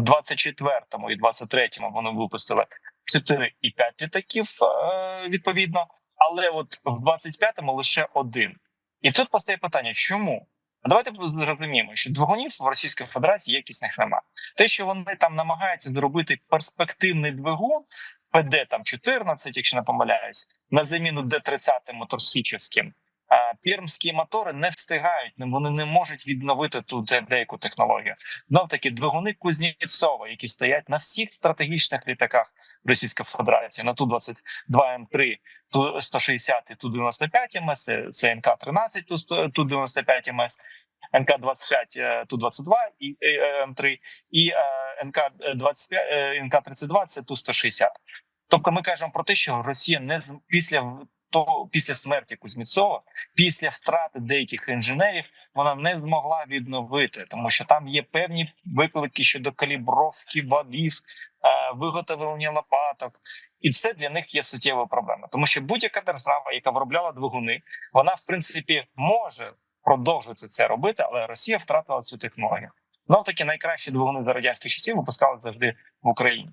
В 24-му і 23-му вони випустили 4 і 5 літаків е, відповідно, але от в 25-му лише один. І тут постає питання, чому? Давайте зрозуміємо, що двигунів в Російській Федерації якісних немає. Те, що вони там намагаються зробити перспективний двигун, ПД там 14, якщо не помиляюсь, на заміну Д-30 моторсічівським, пермські мотори не встигають, вони не можуть відновити ту деяку технологію. Знов таки двигуни Кузнєцова, які стоять на всіх стратегічних літаках Російської Федерації, на ту 22 М3, ту 160 і ту 95 МС, це, це НК-13, ту, 100 ту 95 МС, НК-25, е, ту 22 і е, М3, і е, НК-25, е, НК-32 це ту 160. Тобто ми кажемо про те, що Росія не з після того, після смерті Кузьміцова, після втрати деяких інженерів, вона не змогла відновити, тому що там є певні виклики щодо калібровки валів, е, виготовлення лопаток, і це для них є суттєва проблема, тому що будь-яка держава, яка виробляла двигуни, вона в принципі може продовжити це робити, але Росія втратила цю технологію. Знов таки найкращі двигуни за радянських часів випускали завжди в Україні.